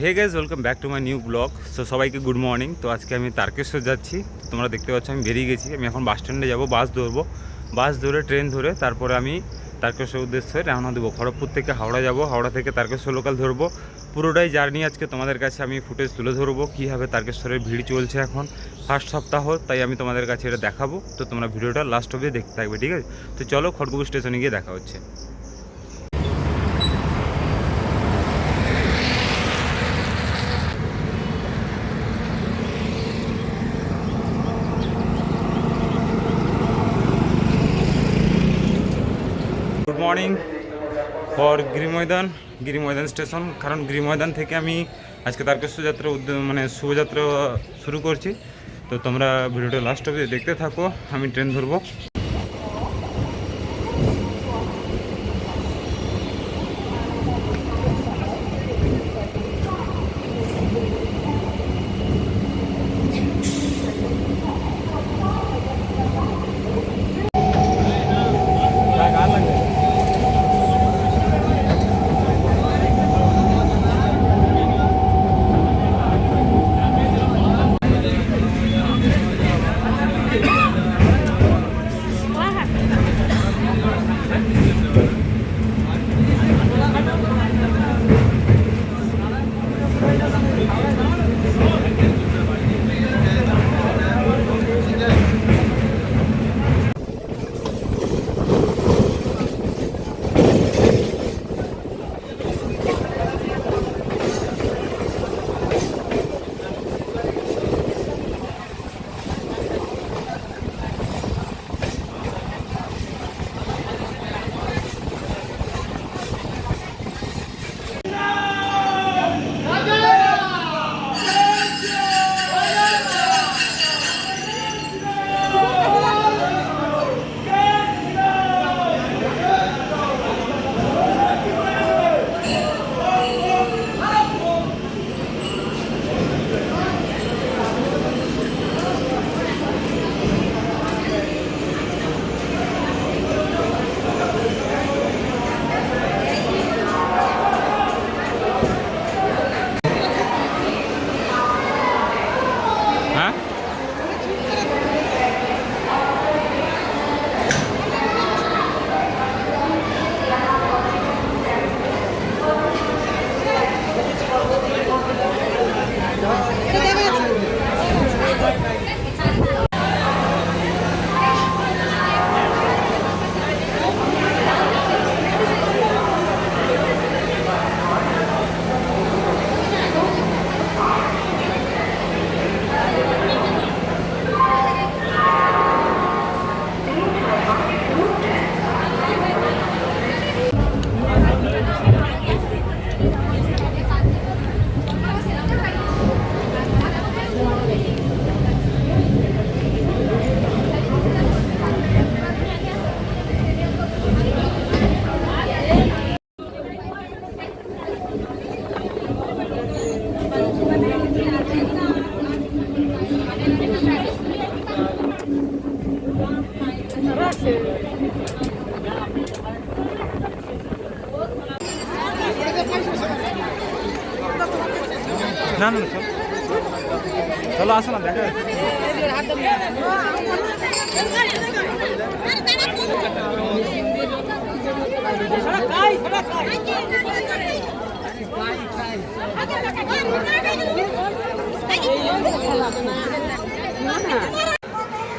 Hey guys welcome back to my new blog so সবাইকে good morning তো আজকে আমি তারকেশ্বর যাচ্ছি। তোমরা দেখতে পাচ্ছ, আমি বেরিয়ে গেছি। আমি এখন বাস স্ট্যান্ডে যাব বাস ধরবো। বাস ধরে ট্রেন ধরে, তারপরে আমি তারকেশ্বর উদ্দেশ্যে রওনা দেবো। খড়গপুর থেকে হাওড়া যাব, হাওড়া থেকে তারকেশ্বর লোকাল ধরবো। পুরোটাই জার্নি আজকে তোমাদের কাছে আমি ফুটেজ তুলে ধরবো কীভাবে তারকেশ্বরের ভিড় চলছে এখন। ফার্স্ট সপ্তাহ, তাই আমি তোমাদের কাছে এটা দেখাবো। তো তোমরা ভিডিওটা লাস্ট অবধি দেখতে থাকবে, ঠিক আছে? তো চলো খড়গপুর স্টেশনে গিয়ে দেখা হচ্ছে। Good morning for Girimoydan Girimoydan station কারণ গিরিময়দান থেকে আমি আজকে তারকেশ্বর যাত্রা মানে শুভযাত্রা শুরু করছি। তো তোমরা ভিডিওটা লাস্ট অবধি দেখতে থাকো। আমি ট্রেন ধরবো। না চলো, আসো না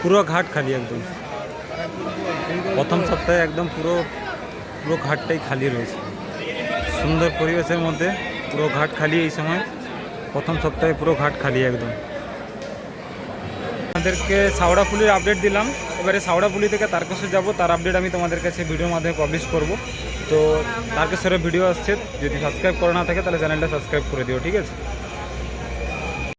পুরো ঘাট খালি একদম। প্রথম সপ্তাহে একদম পুরো পুরো ঘাটটাই খালি রয়েছে। সুন্দর পরিবেশের মধ্যে পুরো ঘাট খালি এই সময়। প্রথম সপ্তাহে পুরো ঘাট খালি একদম। আমাদেরকে সাউড়াফুলির আপডেট দিলাম। এবারে সাউড়াফুলি থেকে তারকেশ্বর যাব। তার আপডেট আমি তোমাদের কাছে ভিডিও মাধ্যমে পাবলিশ করব। তো তারকেশ্বরের ভিডিও আসছে। যদি সাবস্ক্রাইব করা না থাকে, তাহলে চ্যানেলটা সাবস্ক্রাইব করে দিও, ঠিক আছে?